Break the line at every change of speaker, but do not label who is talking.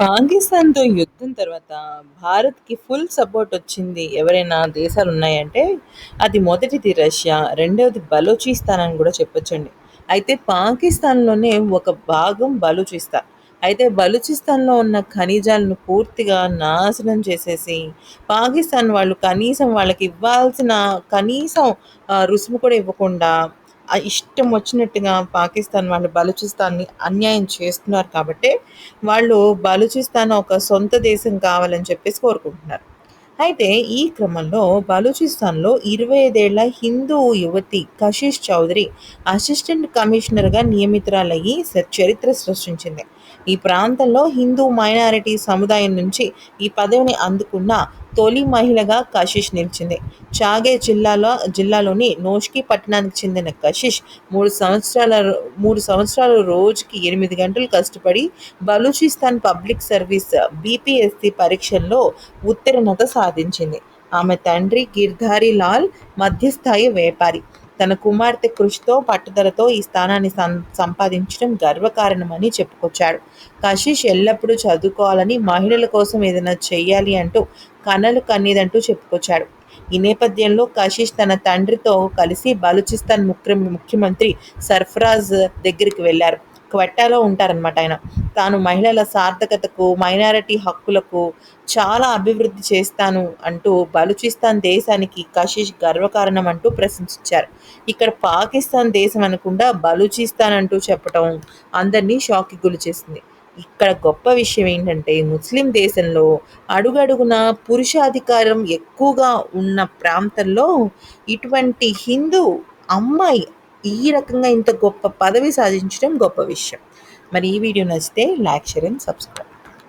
పాకిస్తాన్‌తో యుద్ధం తర్వాత భారత్‌కి ఫుల్ సపోర్ట్ వచ్చింది ఎవరైనా దేశాలు ఉన్నాయంటే అది మొదటిది రష్యా, రెండవది బలూచిస్తాన్ అని కూడా చెప్పొచ్చండి. అయితే పాకిస్తాన్‌లోనే ఒక భాగం బలూచిస్తాన్. అయితే బలూచిస్తాన్‌లో ఉన్న ఖనిజాలను పూర్తిగా నాశనం చేసేసి, పాకిస్తాన్ వాళ్ళు కనీసం వాళ్ళకి ఇవ్వాల్సిన కనీసం రుసుము కూడా ఇవ్వకుండా ఇష్టం వచ్చినట్టుగా పాకిస్తాన్ వాళ్ళు బలూచిస్తాన్‌ని అన్యాయం చేస్తున్నారు కాబట్టి వాళ్ళు బలూచిస్తాన్ ఒక సొంత దేశం కావాలని చెప్పేసి కోరుకుంటున్నారు. అయితే ఈ క్రమంలో బలూచిస్తాన్‌లో 25 ఏళ్ళ హిందూ యువతి కషిష్ చౌదరి అసిస్టెంట్ కమిషనర్‌గా నియమితురాలయ్యి చరిత్ర సృష్టించింది. ఈ ప్రాంతంలో హిందూ మైనారిటీ సముదాయం నుంచి ఈ పదవిని అందుకున్న తొలి మహిళగా కషిష్ నిలిచింది. చాగే జిల్లాలో జిల్లాలోని నోష్కి పట్టణానికి చెందిన కషిష్ మూడు సంవత్సరాల రో 3 సంవత్సరాలు రోజుకి ఎనిమిది గంటలు కష్టపడి బలూచిస్తాన్ పబ్లిక్ సర్వీస్ బీపీఎస్సీ పరీక్షల్లో ఉత్తీర్ణత సాధించింది. ఆమె తండ్రి గిర్ధారి లాల్ మధ్యస్థాయి వ్యాపారి. తన కుమార్తె కృషితో, పట్టుదలతో ఈ స్థానాన్ని సం సంపాదించడం గర్వకారణమని చెప్పుకొచ్చాడు. కశిష్ ఎల్లప్పుడూ చదువుకోవాలని, మహిళల కోసం ఏదైనా చేయాలి అంటూ కలలు కన్నీదంటూ చెప్పుకొచ్చాడు. ఈ నేపథ్యంలో కషిష్ తన తండ్రితో కలిసి బలూచిస్తాన్ ముఖ్య ముఖ్యమంత్రి సర్ఫరాజ్ దగ్గరికి వెళ్ళారు. క్వెట్టాలో ఉంటారనమాట ఆయన. తాను మహిళల సార్థకతకు, మైనారిటీ హక్కులకు చాలా అభివృద్ధి చేస్తాను అంటూ బలూచిస్తాన్ దేశానికి కషిష్ గర్వకారణం అంటూ ప్రశంసించారు. ఇక్కడ పాకిస్తాన్ దేశం అనకుండా బలూచిస్తాన్ అంటూ చెప్పటం అందరినీ షాక్‌కి గురిచేసింది. ఇక్కడ గొప్ప విషయం ఏంటంటే ముస్లిం దేశంలో అడుగడుగున పురుషాధికారం ఎక్కువగా ఉన్న ప్రాంతంలో ఇటువంటి హిందూ అమ్మాయి ఈ రకంగా ఇంత గొప్ప పదవి సాధించడం గొప్ప విషయం. మరి ఈ వీడియో నచ్చితే లైక్, షేర్ అండ్ సబ్స్క్రైబ్.